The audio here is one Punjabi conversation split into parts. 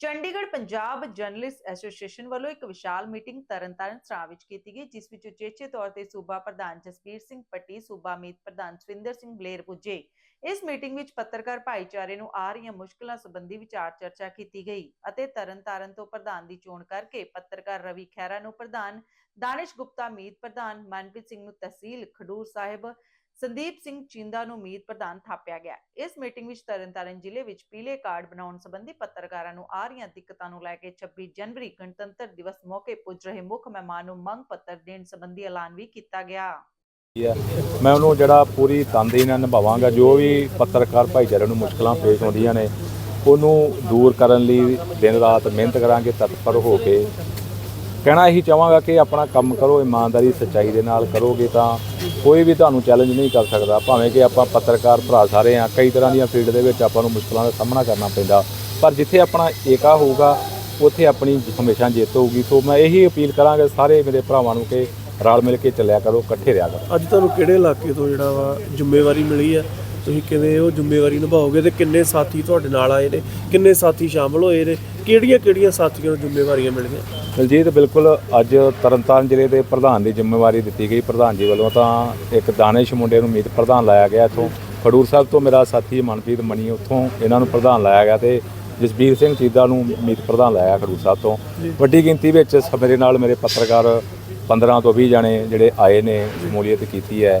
ਚੰਡੀਗੜ੍ਹ ਪੰਜਾਬ ਜਰਨਲਿਸਟ ਐਸੋਸੀਏਸ਼ਨ ਵੱਲੋਂ ਇੱਕ ਵਿਸ਼ਾਲ ਮੀਟਿੰਗ ਤਰਨਤਾਰਨ ਸਰਾਂ ਵਿੱਚ ਕੀਤੀ ਗਈ, ਜਿਸ ਵਿੱਚ ਉਚੇਚੇ ਤੌਰ ਤੇ ਸੂਬਾ ਪ੍ਰਧਾਨ ਜਸਬੀਰ ਸਿੰਘ ਪੱਟੀ ਸੂਬਾ ਮੀਤ ਪ੍ਰਧਾਨ ਸਵਿੰਦਰ ਸਿੰਘ ਬਲੇਰ ਪੁੱਜੇ। ਇਸ ਮੀਟਿੰਗ ਵਿੱਚ ਪੱਤਰਕਾਰ ਭਾਈਚਾਰੇ ਨੂੰ ਆ ਰਹੀਆਂ ਮੁਸ਼ਕਲਾਂ ਸੰਬੰਧੀ ਵਿਚਾਰ ਚਰਚਾ ਕੀਤੀ ਗਈ ਅਤੇ ਤਰਨਤਾਰਨ ਤੋਂ ਪ੍ਰਧਾਨ ਦੀ ਚੋਣ ਕਰਕੇ ਪੱਤਰਕਾਰ ਰਵੀ ਖਹਿਰਾ ਨੂੰ ਪ੍ਰਧਾਨ, ਦਾਨਿਸ਼ ਗੁਪਤਾ ਮੀਤ ਪ੍ਰਧਾਨ, ਮਨਪ੍ਰੀਤ ਸਿੰਘ ਨੂੰ ਤਹਿਸੀਲ ਖਡੂਰ ਸਾਹਿਬ ਸੰਦੀਪ ਸਿੰਘ ਚਿੰਦਾ ਨੂੰ ਮੀਤ ਪ੍ਰਧਾਨ ਥਾਪਿਆ ਗਿਆ। ਇਸ ਮੀਟਿੰਗ ਵਿੱਚ ਤਰਨਤਾਰਨ ਜ਼ਿਲ੍ਹੇ ਵਿੱਚ ਪੀਲੇ ਕਾਰਡ ਬਣਾਉਣ ਸੰਬੰਧੀ ਪੱਤਰਕਾਰਾਂ ਨੂੰ ਆ ਰਹੀਆਂ ਦਿੱਕਤਾਂ ਨੂੰ ਲੈ ਕੇ 26 ਜਨਵਰੀ ਗਣਤੰਤਰ ਦਿਵਸ ਮੌਕੇ ਪੁੱਜ ਰਹੇ ਮੁੱਖ ਮਹਿਮਾਨ ਨੂੰ ਮੰਗ ਪੱਤਰ ਦੇਣ ਸੰਬੰਧੀ ਐਲਾਨ ਵੀ ਕੀਤਾ ਗਿਆ। ਮੈਂ ਉਹਨੂੰ ਜਿਹੜਾ ਪੂਰੀ ਤਨਦੇਹੀ ਨਾਲ ਨਿਭਾਵਾਂਗਾ, ਜੋ ਵੀ ਪੱਤਰਕਾਰ ਭਾਈਚਾਰੇ ਨੂੰ ਮੁਸ਼ਕਲਾਂ ਪੇਸ਼ ਆਉਂਦੀਆਂ ਨੇ, ਉਹਨੂੰ ਦੂਰ ਕਰਨ ਲਈ ਦਿਨ ਰਾਤ ਮਿਹਨਤ ਕਰਾਂਗੇ, ਤਤਪਰ ਹੋ ਕੇ। ਕਹਿਣਾ ਇਹੀ ਚਾਹਾਂਗਾ ਕਿ ਆਪਣਾ ਕੰਮ ਕਰੋ, ਇਮਾਨਦਾਰੀ, ਸੱਚਾਈ ਦੇ ਨਾਲ ਕਰੋਗੇ ਤਾਂ ਕੋਈ ਵੀ ਤੁਹਾਨੂੰ ਚੈਲੰਜ ਨਹੀਂ ਕਰ ਸਕਦਾ, ਭਾਵੇਂ ਕਿ ਆਪਾਂ ਪੱਤਰਕਾਰ ਭਰਾ ਸਾਰੇ ਆ ਕਈ ਤਰ੍ਹਾਂ ਦੀਆਂ ਫੀਲਡ ਦੇ ਵਿੱਚ ਆਪਾਂ ਨੂੰ ਮੁਸ਼ਕਲਾਂ ਦਾ ਸਾਹਮਣਾ ਕਰਨਾ ਪੈਂਦਾ। ਪਰ ਜਿੱਥੇ ਆਪਣਾ ਏਕਾ ਹੋਊਗਾ, ਉੱਥੇ ਆਪਣੀ ਹਮੇਸ਼ਾ ਜਿੱਤ ਹੋਊਗੀ। ਸੋ ਮੈਂ ਇਹੀ ਅਪੀਲ ਕਰਾਂਗਾ ਸਾਰੇ ਮੇਰੇ ਭਰਾਵਾਂ ਨੂੰ ਕਿ ਰਲ ਮਿਲ ਕੇ ਚੱਲਿਆ ਕਰੋ, ਇਕੱਠੇ ਰਿਹਾ ਕਰੋ। ਅੱਜ ਤੁਹਾਨੂੰ ਕਿਹੜੇ ਇਲਾਕੇ ਤੋਂ ਜਿਹੜਾ ਵਾ ਜ਼ਿੰਮੇਵਾਰੀ ਮਿਲੀ ਆ ਤੁਸੀਂ ਕਿਵੇਂ ਉਹ ਜ਼ਿੰਮੇਵਾਰੀ ਨਿਭਾਓਗੇ ਤੇ ਕਿੰਨੇ ਸਾਥੀ ਤੁਹਾਡੇ ਨਾਲ ਆਏ ਨੇ ਕਿੰਨੇ ਸਾਥੀ ਸ਼ਾਮਲ ਹੋਏ ਨੇ ਕਿਹੜੀਆਂ ਕਿਹੜੀਆਂ ਸਾਥੀਆਂ ਨੂੰ ਜ਼ਿੰਮੇਵਾਰੀਆਂ ਮਿਲੀਆਂ? ਦਲਜੀਤ ਬਿਲਕੁਲ ਅੱਜ ਤਰਨਤਾਰਨ ਜ਼ਿਲ੍ਹੇ ਦੇ ਪ੍ਰਧਾਨ ਦੀ ਜ਼ਿੰਮੇਵਾਰੀ ਦਿੱਤੀ ਗਈ ਪ੍ਰਧਾਨ ਜੀ ਵੱਲੋਂ ਤਾਂ ਇੱਕ ਦਾਨਿਸ਼ ਮੁੰਡੇ ਨੂੰ ਮੀਤ ਪ੍ਰਧਾਨ ਲਾਇਆ ਗਿਆ ਇੱਥੋਂ। ਖਡੂਰ ਸਾਹਿਬ ਤੋਂ ਮੇਰਾ ਸਾਥੀ ਮਨਪ੍ਰੀਤ ਮਣੀ ਉੱਥੋਂ ਇਹਨਾਂ ਨੂੰ ਪ੍ਰਧਾਨ ਲਾਇਆ ਗਿਆ ਤੇ ਜਸਬੀਰ ਸਿੰਘ ਚੀਦਾ ਨੂੰ ਮੀਤ ਪ੍ਰਧਾਨ ਲਾਇਆ ਖਡੂਰ ਸਾਹਿਬ ਤੋਂ। ਵੱਡੀ ਗਿਣਤੀ ਵਿੱਚ ਮੇਰੇ ਨਾਲ ਮੇਰੇ ਪੱਤਰਕਾਰ 15 ਤੋਂ 20 ਜਣੇ ਜਿਹੜੇ ਆਏ ਨੇ ਸ਼ਮੂਲੀਅਤ ਕੀਤੀ ਹੈ।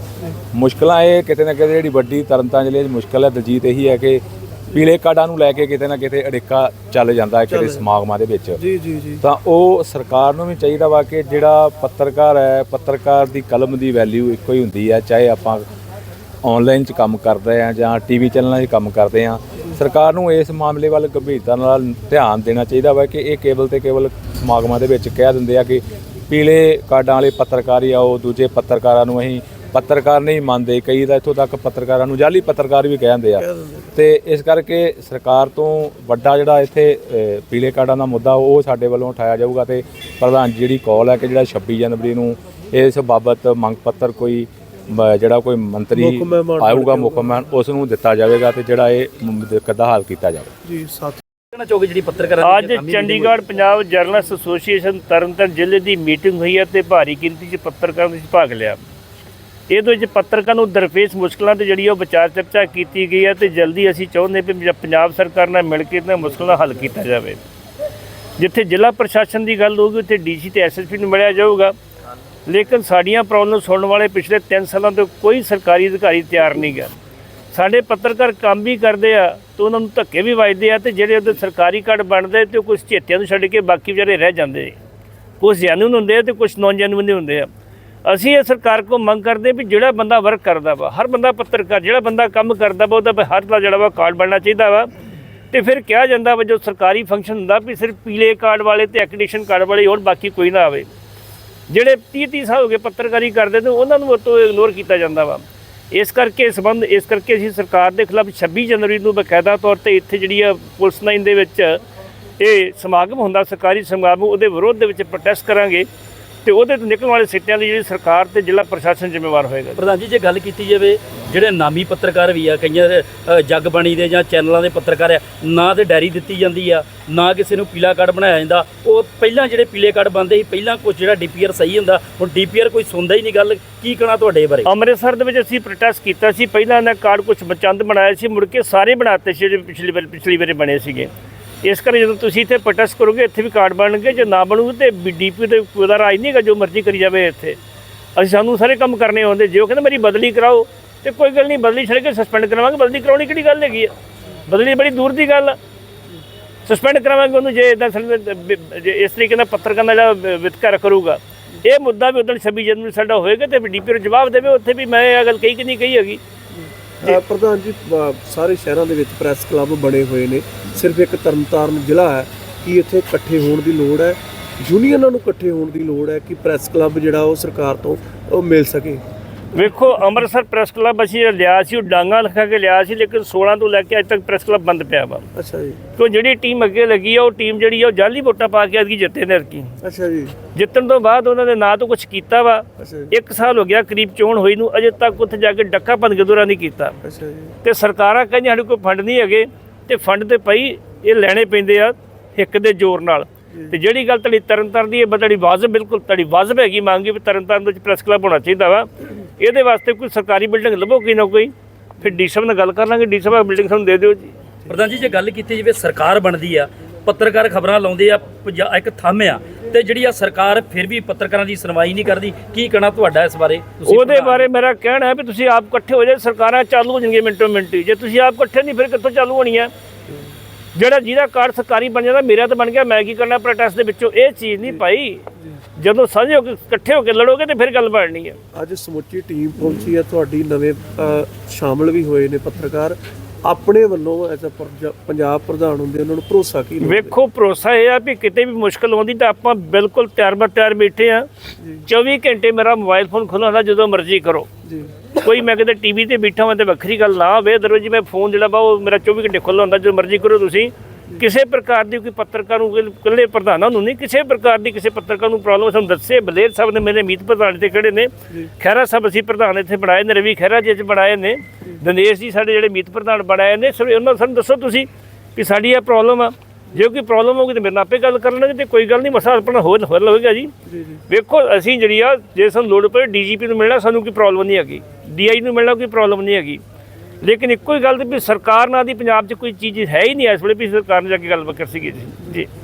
ਮੁਸ਼ਕਲਾਂ ਇਹ ਕਿਤੇ ਨਾ ਕਿਤੇ ਜਿਹੜੀ ਵੱਡੀ ਤਰਨਤਾਰਨ ਜ਼ਿਲ੍ਹੇ 'ਚ ਮੁਸ਼ਕਲ ਹੈ ਦਲਜੀਤ ਇਹੀ ਹੈ ਕਿ ਪੀਲੇ ਕਾਰਡਾਂ ਨੂੰ ਲੈ ਕੇ ਕਿਤੇ ਨਾ ਕਿਤੇ ਅੜਿੱਕਾ ਚੱਲ ਜਾਂਦਾ ਹੈ ਕਿਤੇ ਸਮਾਗਮਾਂ ਦੇ ਵਿੱਚ। ਜੀ ਜੀ ਜੀ। ਤਾਂ ਉਹ ਸਰਕਾਰ ਨੂੰ ਵੀ ਚਾਹੀਦਾ ਵਾ ਕਿ ਜਿਹੜਾ ਪੱਤਰਕਾਰ ਹੈ ਪੱਤਰਕਾਰ ਦੀ ਕਲਮ ਦੀ ਵੈਲਿਊ ਇੱਕੋ ਹੀ ਹੁੰਦੀ ਹੈ ਚਾਹੇ ਆਪਾਂ ਆਨਲਾਈਨ 'ਚ ਕੰਮ ਕਰਦੇ ਆ ਜਾਂ ਟੀਵੀ ਚੈਨਲਾਂ 'ਚ ਕੰਮ ਕਰਦੇ ਆ ਸਰਕਾਰ ਨੂੰ ਇਸ ਮਾਮਲੇ ਵੱਲ ਗੰਭੀਰਤਾ ਨਾਲ ਧਿਆਨ ਦੇਣਾ ਚਾਹੀਦਾ ਵਾ ਕਿ ਇਹ ਕੇਵਲ ਤੇ ਕੇਵਲ ਸਮਾਗਮਾਂ ਦੇ ਵਿੱਚ ਕਹਿ ਦਿੰਦੇ ਆ ਕਿ ਪੀਲੇ ਕਾਰਡਾਂ ਵਾਲੇ ਪੱਤਰਕਾਰ ਹੀ ਆਓ ਦੂਜੇ ਪੱਤਰਕਾਰਾਂ ਨੂੰ ਅਸੀਂ ਪੱਤਰਕਾਰ ਨਹੀਂ ਮੰਨਦੇ। ਕਈ ਤਾਂ ਇੱਥੋਂ ਤੱਕ ਪੱਤਰਕਾਰਾਂ ਨੂੰ ਜਾਲੀ ਪੱਤਰਕਾਰ ਵੀ ਕਹਿ ਦਿੰਦੇ ਆ ਤੇ ਇਸ ਕਰਕੇ ਸਰਕਾਰ ਤੋਂ ਵੱਡਾ ਜਿਹੜਾ ਇੱਥੇ ਪੀਲੇ ਕਾਰਡਾਂ ਦਾ ਮੁੱਦਾ ਉਹ ਸਾਡੇ ਵੱਲੋਂ ਉਠਾਇਆ ਜਾਊਗਾ ਤੇ ਪ੍ਰਧਾਨ ਜੀ ਜਿਹੜੀ ਕਾਲ ਹੈ ਕਿ ਜਿਹੜਾ 26 ਜਨਵਰੀ ਨੂੰ ਇਸ ਬਾਬਤ ਮੰਗ ਪੱਤਰ ਕੋਈ ਜਿਹੜਾ ਕੋਈ ਮੰਤਰੀ ਆਊਗਾ ਮੁੱਖ ਮਹਿਮਾਨ ਉਸ ਨੂੰ ਦਿੱਤਾ ਜਾਵੇਗਾ ਤੇ ਜਿਹੜਾ ਇਹ ਮ- ਦਿੱਕਤ ਦਾ ਹੱਲ ਕੀਤਾ ਜਾਵੇ। ਜੀ ਕਹਿਣਾ ਚਾਹੋਗੇ ਜਿਹੜੀ ਪੱਤਰਕਾਰਾਂ ਅੱਜ ਚੰਡੀਗੜ੍ਹ ਪੰਜਾਬ ਜਰਨਲਿਸਟ ਐਸੋਸੀਏਸ਼ਨ ਤਰਨਤਾਰਨ ਜ਼ਿਲ੍ਹੇ ਦੀ ਮੀਟਿੰਗ ਹੋਈ ਹੈ ਤੇ ਭਾਰੀ ਗਿਣਤੀ 'ਚ ਪੱਤਰਕਾਰਾਂ ਨੇ ਭਾਗ ਲਿਆ। ਇਹਦੇ ਵਿੱਚ ਪੱਤਰਕਾਰਾਂ ਨੂੰ ਦਰਪੇਸ਼ ਮੁਸ਼ਕਲਾਂ ਤੇ ਜਿਹੜੀ ਉਹ ਵਿਚਾਰ ਚਰਚਾ ਕੀਤੀ ਗਈ ਹੈ ਤੇ ਜਲਦੀ ਅਸੀਂ ਚਾਹੁੰਦੇ ਵੀ ਪੰਜਾਬ- ਪੰਜਾਬ ਸਰਕਾਰ ਨਾਲ ਮਿਲ ਕੇ ਇਹਨਾਂ ਮੁਸ਼ਕਲਾਂ ਦਾ ਹੱਲ ਕੀਤਾ ਜਾਵੇ। ਜਿੱਥੇ ਜ਼ਿਲ੍ਹਾ ਪ੍ਰਸ਼ਾਸਨ ਦੀ ਗੱਲ ਹੋਊਗੀ ਉੱਥੇ ਡੀਸੀ ਤੇ ਐਸਐਸਪੀ ਨੂੰ ਮਿਲਿਆ ਜਾਊਗਾ। ਲੇਕਿਨ ਸਾਡੀਆਂ ਪ੍ਰੋਬਲਮ ਸੁਣਨ ਵਾਲੇ ਪਿਛਲੇ 3 ਸਾਲਾਂ ਤੋਂ ਕੋਈ ਸਰਕਾਰੀ ਅਧਿਕਾਰੀ ਤਿਆਰ ਨਹੀਂ ਗਿਆ। ਸਾਡੇ ਪੱਤਰਕਾਰ ਕੰਮ ਵੀ ਕਰਦੇ ਆ ਤੇ ਉਹਨਾਂ ਨੂੰ ਧੱਕੇ ਵੀ ਵੱਜਦੇ ਆ ਤੇ ਜਿਹੜੇ ਉਹਦੇ ਸਰਕਾਰੀ ਕਾਰਡ ਬਣਦੇ ਤੇ ਕੁਝ ਝੇਤਿਆਂ ਨੂੰ ਛੱਡ ਕੇ ਬਾਕੀ ਵਿਚਾਰੇ ਰਹਿ ਜਾਂਦੇ ਕੁਝ ਜੈਨੂਨ ਹੁੰਦੇ ਆ ਤੇ ਕੁਝ ਨੌਨ ਜੈਨੂਨ ਹੁੰਦੇ ਆ। ਅਸੀਂ ਇਹ ਸਰਕਾਰ ਕੋ ਮੰਗ ਕਰਦੇ ਵੀ ਜਿਹੜਾ ਬੰਦਾ ਵਰਕ ਕਰਦਾ ਵਾ, ਹਰ ਬੰਦਾ ਪੱਤਰਕਾਰ, ਜਿਹੜਾ ਬੰਦਾ ਕੰਮ ਕਰਦਾ ਵਾ, ਉਹਦਾ ਹਰ ਦਾ ਜਿਹੜਾ ਵਾ ਕਾਰਡ ਬਣਨਾ ਚਾਹੀਦਾ ਵਾ। ਤੇ ਫਿਰ ਕਿਹਾ ਜਾਂਦਾ ਵਾ, ਜੋ ਸਰਕਾਰੀ ਫੰਕਸ਼ਨ ਹੁੰਦਾ ਵੀ ਸਿਰਫ ਪੀਲੇ ਕਾਰਡ ਵਾਲੇ ਤੇ ਐਕਡੀਸ਼ਨ ਕਾਰਡ ਵਾਲੇ ਹੀ ਹੋਣ, ਬਾਕੀ ਕੋਈ ਨਾ ਆਵੇ। ਜਿਹੜੇ 30 30 ਸਾਲ ਹੋ ਗਏ ਪੱਤਰਕਾਰੀ ਕਰਦੇ ਤੇ ਉਹਨਾਂ ਨੂੰ ਉਹ ਤੋਂ ਇਗਨੋਰ ਕੀਤਾ ਜਾਂਦਾ ਵਾ। ਇਸ ਕਰਕੇ ਸੰਬੰਧ ਇਸ ਕਰਕੇ ਅਸੀਂ ਸਰਕਾਰ ਦੇ ਖਿਲਾਫ 26 ਜਨਵਰੀ ਨੂੰ ਬਕਾਇਦਾ ਤੌਰ ਤੇ ਇੱਥੇ ਜਿਹੜੀ ਆ ਪੁਲਿਸ ਲਾਈਨ ਦੇ ਵਿੱਚ ਇਹ ਸਮਾਗਮ ਹੁੰਦਾ, ਸਰਕਾਰੀ ਸਮਾਗਮ, ਉਹਦੇ ਵਿਰੋਧ ਦੇ ਵਿੱਚ ਪ੍ਰੋਟੈਸਟ ਕਰਾਂਗੇ। ਤੇ ਉਹਦੇ ਤੋਂ ਨਿਕਲਣ ਵਾਲੇ ਸਿੱਟਿਆਂ ਦੀ ਜਿਹੜੀ ਸਰਕਾਰ ਤੇ ਜ਼ਿਲ੍ਹਾ ਪ੍ਰਸ਼ਾਸਨ ਜ਼ਿੰਮੇਵਾਰ ਹੋਏਗਾ ਪ੍ਰਧਾਨ ਜੀ ਜੇ ਗੱਲ ਕੀਤੀ ਜਾਵੇ ਜਿਹੜੇ ਨਾਮੀ ਪੱਤਰਕਾਰ ਵੀ ਆ ਕਈਆਂ ਦੇ ਅ, ਜਗਬਾਣੀ ਦੇ ਜਾਂ ਚੈਨਲਾਂ ਦੇ ਪੱਤਰਕਾਰ ਆ ਨਾ ਤੇ ਡੈਰੀ ਦਿੱਤੀ ਜਾਂਦੀ ਆ ਨਾ ਕਿਸੇ ਨੂੰ ਪੀਲਾ ਕਾਰਡ ਬਣਾਇਆ ਜਾਂਦਾ। ਉਹ ਪਹਿਲਾਂ ਜਿਹੜੇ ਪੀਲੇ ਕਾਰਡ ਬੰਦੇ ਸੀ ਪਹਿਲਾਂ ਕੁਝ ਜਿਹੜਾ ਡੀਪੀਆਰ ਸਹੀ ਹੁੰਦਾ ਹੁਣ ਡੀਪੀਆਰ ਕੋਈ ਸੁਣਦਾ ਹੀ ਨਹੀਂ ਗੱਲ। ਕੀ ਕਹਣਾ ਤੁਹਾਡੇ ਬਾਰੇ? ਅੰਮ੍ਰਿਤਸਰ ਦੇ ਵਿੱਚ ਅਸੀਂ ਪ੍ਰੋਟੈਸਟ ਕੀਤਾ ਸੀ ਪਹਿਲਾਂ ਇਹਨਾਂ ਕਾਰਡ ਕੁਝ ਬਚੰਦ ਬਣਾਏ ਸੀ ਮੁੜ ਕੇ ਸਾਰੇ ਬਣਾਤੇ ਸੀ ਜਿਹੜੇ ਪਿਛਲੀ ਵਾਰ ਪਿਛਲੀ ਵਾਰੇ ਬਣੇ ਸੀਗੇ। ਇਸ ਕਰਕੇ ਜਦੋਂ ਤੁਸੀਂ ਇੱਥੇ ਪ੍ਰੋਟੈਸਟ ਕਰੋਗੇ, ਇੱਥੇ ਵੀ ਕਾਰਡ ਬਣਨਗੇ, ਜੇ ਨਾ ਬਣੂਗੇ ਤੇ ਡੀਪੀ ਤੇ ਕੋਈ ਦਾ ਰਾਜ ਨਹੀਂਗਾ ਜੋ ਮਰਜ਼ੀ ਕਰੀ ਜਾਵੇ ਇੱਥੇ। ਅਸੀਂ ਸਾਨੂੰ ਸਾਰੇ ਕੰਮ ਕਰਨੇ ਹੁੰਦੇ ਜੇ ਉਹ ਕਹਿੰਦੇ ਮੇਰੀ ਬਦਲੀ ਕਰਾਓ, ਤੇ ਕੋਈ ਗੱਲ ਨਹੀਂ, ਬਦਲੀ ਛੱਡ ਕੇ ਸਸਪੈਂਡ ਕਰਾਵਾਂਗੇ, ਬਦਲੀ ਕਰਾਉਣੀ ਕਿਹੜੀ ਗੱਲ ਹੈਗੀ ਆ? ਬਦਲੀ ਬੜੀ ਦੂਰ ਦੀ ਗੱਲ ਆ। ਸਸਪੈਂਡ ਕਰਾਵਾਂਗੇ ਉਹਨੂੰ ਜੇ ਇਦਾਂ ਜੇ ਇਸ ਤਰੀਕੇ ਨਾਲ ਪੱਤਰਕਾਰ ਦਾ ਜਿਹੜਾ ਵਿਤਕਰਾ ਕਰੂਗਾ। ਇਹ ਮੁੱਦਾ ਵੀ ਉਦੋਂ 26 ਜਨਵਰੀ ਸਾਡਾ ਹੋਏਗਾ ਤੇ ਡੀਪੀ ਨੂੰ ਜਵਾਬ ਦੇਵੇ, ਉੱਥੇ ਵੀ ਮੈਂ ਇਹ ਗੱਲ ਕਹੀ ਕਿ ਨਹੀਂ ਕਹੀ ਹੈਗੀ। ਅ, ਪ੍ਰਧਾਨ ਜੀ ਅ, ਸਾਰੇ ਸ਼ਹਿਰਾਂ ਦੇ ਵਿੱਚ ਪ੍ਰੈਸ ਕਲੱਬ ਬਣੇ ਹੋਏ ਨੇ। ਸਿਰਫ ਇੱਕ ਤਰਨਤਾਰਨ ਜ਼ਿਲ੍ਹਾ ਹੈ ਕਿ ਇੱਥੇ ਇਕੱਠੇ ਹੋਣ ਦੀ ਲੋੜ ਹੈ। ਯੂਨੀਅਨਾਂ ਨੂੰ ਇਕੱਠੇ ਹੋਣ ਦੀ ਲੋੜ ਹੈ ਕਿ ਪ੍ਰੈਸ ਕਲੱਬ ਜਿਹੜਾ ਉਹ ਸਰਕਾਰ ਤੋਂ ਉਹ ਮਿਲ ਸਕੇ। ਵੇਖੋ ਅੰਮ੍ਰਿਤਸਰ ਪ੍ਰੈਸ ਕਲੱਬ ਅਸੀਂ ਲਿਆ ਸੀ ਉਹ ਡਾਂਗਾ ਲਿਖਾ ਕੇ ਲਿਆ ਸੀ ਲੇਕਿਨ 16 ਤੋਂ ਲੈ ਕੇ ਅੱਜ ਤੱਕ ਪ੍ਰੈਸ ਕਲੱਬ ਬੰਦ ਪਿਆ ਵਾ। ਅੱਛਾ ਜੀ। ਕਿਉਂ ਜਿਹੜੀ ਟੀਮ ਅੱਗੇ ਲੱਗੀ ਆ ਉਹ ਟੀਮ ਜਿਹੜੀ ਆ ਉਹ ਜਾਲੀ ਵੋਟਾਂ ਪਾ ਕੇ ਅਦਕੀ ਜਿੱਤੇ ਨੇ ਅਦਕੀ ਅੱਛਾ ਜੀ। ਜਿੱਤਣ ਤੋਂ ਬਾਅਦ ਉਹਨਾਂ ਦੇ ਨਾਂ ਤੋਂ ਕੁਝ ਕੀਤਾ ਵਾ। ਇੱਕ ਸਾਲ ਹੋ ਗਿਆ ਕਰੀਬ ਚੋਣ ਹੋਈ ਨੂੰ ਅਜੇ ਤੱਕ ਉੱਥੇ ਜਾ ਕੇ ਡੱਕਾ ਬੰਦ ਗਦੋਰਾ ਨਹੀਂ ਕੀਤਾ। ਅੱਛਾ ਜੀ। ਤੇ ਸਰਕਾਰਾਂ ਕਹਿੰਦੀਆਂ ਸਾਡੇ ਕੋਲ ਫੰਡ ਨਹੀਂ ਹੈਗੇ ਤੇ ਫੰਡ ਤੇ ਪਈ ਇਹ ਲੈਣੇ ਪੈਂਦੇ ਆ ਹਿੱਕ ਦੇ ਜ਼ੋਰ ਨਾਲ। ਤੇ ਜਿਹੜੀ ਗੱਲ ਤੁਹਾਡੀ ਤਰਨਤਾਰਨ ਦੀ ਇਹ ਤੁਹਾਡੀ ਵਾਜਬ ਬਿਲਕੁਲ ਤੁਹਾਡੀ ਵਾਜਬ ਹੈਗੀ ਮੰਗੀ ਵੀ ਤਰਨਤਾਰਨ ਵਿੱਚ ਪ੍ਰੈਸ ਕਲੱਬ ਹੋਣਾ ਚਾਹੀਦਾ ਵਾ। ਇਹਦੇ ਵਾਸਤੇ ਕੋਈ ਸਰਕਾਰੀ ਬਿਲਡਿੰਗ ਲੱਭੋ ਕੋਈ ਨਾ ਕੋਈ? ਫਿਰ ਡੀ ਸਾਹਿਬ ਨਾਲ ਗੱਲ ਕਰ ਲਾਂਗੇ ਡੀ ਸਾਹਿਬ ਬਿਲਡਿੰਗ ਸਾਨੂੰ ਦੇ ਦਿਓ ਜੀ। ਪ੍ਰਧਾਨ ਜੀ ਜੇ ਗੱਲ ਕੀਤੀ ਜਾਵੇ ਸਰਕਾਰ ਬਣਦੀ ਆ ਪੱਤਰਕਾਰ ਖਬਰਾਂ ਲਾਉਂਦੇ ਆ ਇੱਕ ਥੰਮ ਆ ਤੇ ਜਿਹੜੀ ਆ ਸਰਕਾਰ ਫਿਰ ਵੀ ਪੱਤਰਕਾਰਾਂ ਦੀ ਸੁਣਵਾਈ ਨਹੀਂ ਕਰਦੀ ਕੀ ਕਹਿਣਾ ਤੁਹਾਡਾ ਇਸ ਬਾਰੇ? ਤੁਸੀਂ ਉਹਦੇ ਬਾਰੇ ਮੇਰਾ ਕਹਿਣਾ ਹੈ ਵੀ ਤੁਸੀਂ ਆਪ ਇਕੱਠੇ ਹੋ ਜਾਏ ਸਰਕਾਰਾਂ ਚਾਲੂ ਹੋ ਜਾਣਗੀਆਂ ਮਿੰਟੋ ਮਿੰਟੀ ਜੇ ਤੁਸੀਂ ਆਪ ਇਕੱਠੇ ਨਹੀਂ ਫਿਰ ਕਿੱਥੋਂ ਚਾਲੂ ਹੋਣੀਆਂ? ਜਿਹੜਾ ਜਿਹਦਾ ਕਾਰਡ ਸਰਕਾਰੀ ਬਣ ਜਾਂਦਾ ਮੇਰਾ ਤਾਂ ਬਣ ਗਿਆ ਮੈਂ ਕੀ ਕਰਨਾ ਪ੍ਰੋਟੈਸਟ ਦੇ ਵਿੱਚੋਂ? ਇਹ ਚੀਜ਼ ਨਹੀਂ ਪਾਈ। ਜਦੋਂ ਸਾਂਝੇ ਹੋ ਕੇ ਇਕੱਠੇ ਹੋ ਕੇ ਲੜੋਗੇ ਤੇ ਫਿਰ ਗੱਲ ਬਣਨੀ ਹੈ ਅੱਜ ਸਮੁੱਚੀ ਟੀਮ ਪਹੁੰਚੀ ਹੈ ਤੁਹਾਡੀ ਨਵੇਂ ਸ਼ਾਮਲ ਵੀ ਹੋਏ ਨੇ ਪੱਤਰਕਾਰ। ਆਪਣੇ ਵੱਲੋਂ ਐਜ਼ ਅ ਪੰਜਾਬ ਪ੍ਰਧਾਨ ਹੁੰਦੇ ਉਹਨਾਂ ਨੂੰ ਭਰੋਸਾ ਕੀ? ਵੇਖੋ ਭਰੋਸਾ ਇਹ ਆ ਵੀ ਕਿਤੇ ਵੀ ਮੁਸ਼ਕਲ ਆਉਂਦੀ ਤਾਂ ਆਪਾਂ ਬਿਲਕੁਲ ਤਿਆਰ ਬਰ ਤਿਆਰ ਬੈਠੇ ਆ। 24 ਘੰਟੇ ਮੇਰਾ ਮੋਬਾਈਲ ਫੋਨ ਖੁੱਲ੍ਹਾ ਹੁੰਦਾ ਜਦੋਂ ਮਰਜ਼ੀ ਕਰੋ। ਜੀ। ਕੋਈ ਮੈਂ ਕਿਤੇ ਟੀਵੀ ਤੇ ਬੈਠਾ ਹਾਂ ਤੇ ਵੱਖਰੀ ਗੱਲ ਨਾ ਹੋਵੇ ਅਦਰਵਾਇਜ਼ ਜੀ ਮੈਂ ਫੋਨ ਜਿਹੜਾ ਵਾ ਉਹ ਮੇਰਾ 24 ਘੰਟੇ ਖੁੱਲ੍ਹਾ ਹੁੰਦਾ ਜਦੋਂ ਮਰਜ਼ੀ ਕਰੋ ਤੁਸੀਂ। ਕਿਸੇ ਪ੍ਰਕਾਰ ਦੀ ਕੋਈ ਪੱਤਰਕਾਰ ਨੂੰ ਇਕੱਲੇ ਪ੍ਰਧਾਨਾਂ ਨੂੰ ਨਹੀਂ ਕਿਸੇ ਪ੍ਰਕਾਰ ਦੀ ਕਿਸੇ ਪੱਤਰਕਾਰ ਨੂੰ ਪ੍ਰੋਬਲਮ ਸਾਨੂੰ ਦੱਸੇ ਬਲੇਰ ਸਾਹਿਬ ਨੇ ਮੇਰੇ ਮੀਤ ਪ੍ਰਧਾਨ ਤੇ ਖੜੇ ਨੇ। ਖਹਿਰਾ ਸਾਹਿਬ ਅਸੀਂ ਪ੍ਰਧਾਨ ਇੱਥੇ ਬਣਾਏ ਨੇ ਰਵੀ ਖਹਿਰਾ ਜੀ ਅੱਜ ਬਣਾਏ ਨੇ। ਦਿਨੇਸ਼ ਜੀ ਸਾਡੇ ਜਿਹੜੇ ਮੀਤ ਪ੍ਰਧਾਨ ਬਣਾਏ ਨੇ ਸੋ ਉਹਨਾਂ ਸਾਨੂੰ ਦੱਸੋ ਤੁਸੀਂ ਕਿ ਸਾਡੀ ਇਹ ਪ੍ਰੋਬਲਮ ਆ। ਜੇ ਕੋਈ ਪ੍ਰੋਬਲਮ ਹੋਊਗੀ ਤੇ ਮੇਰੇ ਨਾਲ ਆਪੇ ਗੱਲ ਕਰ ਲੈਣਗੇ ਤੇ ਕੋਈ ਗੱਲ ਨਹੀਂ ਮਸਲਾ ਆਪਣਾ ਹੋ ਹੱਲ ਹੋਵੇਗਾ ਜੀ। ਵੇਖੋ ਅਸੀਂ ਜਿਹੜੀ ਆ ਜੇ ਸਾਨੂੰ ਲੋੜ ਪਏ ਡੀਜੀਪੀ ਨੂੰ ਮਿਲਣਾ ਸਾਨੂੰ ਕੋਈ ਪ੍ਰੋਬਲਮ ਨਹੀਂ ਹੈਗੀ। ਡੀਆਈ ਨੂੰ ਮਿਲਣਾ ਕੋਈ ਪ੍ਰੋਬਲਮ ਨਹੀਂ ਹੈਗੀ। ਲੇਕਿਨ ਇੱਕੋ ਹੀ ਗੱਲ ਤੇ ਵੀ ਸਰਕਾਰ ਨਾਲ ਦੀ ਪੰਜਾਬ 'ਚ ਕੋਈ ਚੀਜ਼ ਹੈ ਹੀ ਨਹੀਂ ਇਸ ਵੇਲੇ ਵੀ ਸਰਕਾਰ ਨੇ ਜਾ ਕੇ ਗੱਲਬਾਤ ਕਰ ਸੀਗੀ ਜੀ।